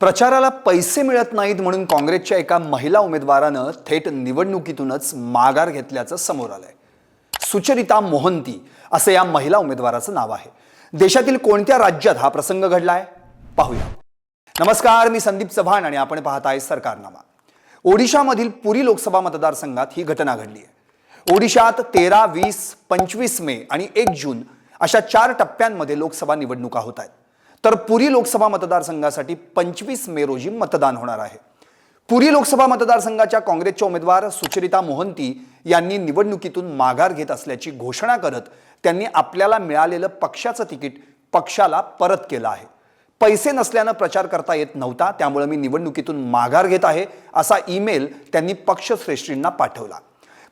प्रचाराला पैसे मिळत नाहीत म्हणून काँग्रेसच्या एका महिला उमेदवारानं थेट निवडणुकीतूनच माघार घेतल्याचं समोर आलंय. सुचरिता मोहंती असं या महिला उमेदवाराचं नाव आहे. देशातील कोणत्या राज्यात हा प्रसंग घडलाय? पाहूया. नमस्कार मी संदीप चव्हाण आणि आपण पाहत आहे सरकारनामा. ओडिशामधील पुरी लोकसभा मतदारसंघात ही घटना घडली आहे. ओडिशात तेरा वीस पंचवीस मे आणि एक जून अशा चार टप्प्यांमध्ये लोकसभा निवडणुका होत आहेत. तर पुरी लोकसभा मतदारसंघासाठी पंचवीस मे रोजी मतदान होणार आहे. पुरी लोकसभा मतदारसंघाच्या काँग्रेसच्या उमेदवार सुचरिता मोहंती यांनी निवडणुकीतून माघार घेत असल्याची घोषणा करत त्यांनी आपल्याला मिळालेलं पक्षाचं तिकीट पक्षाला परत केलं आहे. पैसे नसल्यानं प्रचार करता येत नव्हता त्यामुळे मी निवडणुकीतून माघार घेत आहे असा ईमेल त्यांनी पक्षश्रेष्ठींना पाठवला.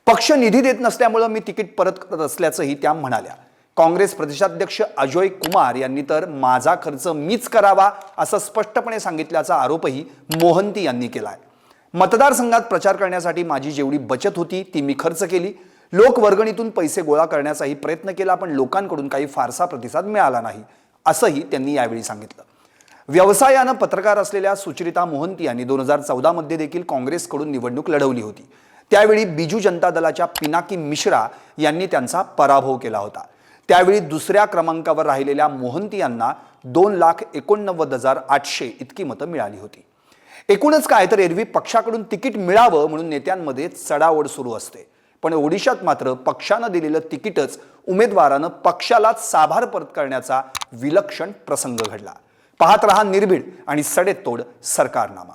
पक्ष निधी देत नसल्यामुळं मी तिकीट परत करत असल्याचंही त्या म्हणाल्या. काँग्रेस प्रदेशाध्यक्ष अजय कुमार यांनी तर माझा खर्च मीच करावा असं स्पष्टपणे सांगितल्याचा आरोपही मोहंती यांनी केला आहे मतदारसंघात प्रचार करण्यासाठी माझी जेवढी बचत होती ती मी खर्च केली. लोकवर्गणीतून पैसे गोळा करण्याचाही प्रयत्न केला पण लोकांकडून काही फारसा प्रतिसाद मिळाला नाही असंही त्यांनी यावेळी सांगितलं. व्यवसायानं पत्रकार असलेल्या सुचरिता मोहंती यांनी दोन हजार चौदामध्ये देखील काँग्रेसकडून निवडणूक लढवली होती. त्यावेळी बिजू जनता दलाच्या पिनाकी मिश्रा यांनी त्यांचा पराभव केला होता. त्यावेळी दुसऱ्या क्रमांकावर राहिलेल्या मोहंती यांना दोन लाख एकोणनव्वद हजार आठशे इतकी मतं मिळाली होती. एकूणच काय तर एरवी पक्षाकडून तिकीट मिळावं म्हणून नेत्यांमध्ये चढावड सुरू असते. पण ओडिशात मात्र पक्षानं दिलेलं तिकीटच उमेदवारानं पक्षालाच साभार परत करण्याचा विलक्षण प्रसंग घडला. पाहत रहा निर्भीड आणि सडेतोड सरकारनामा.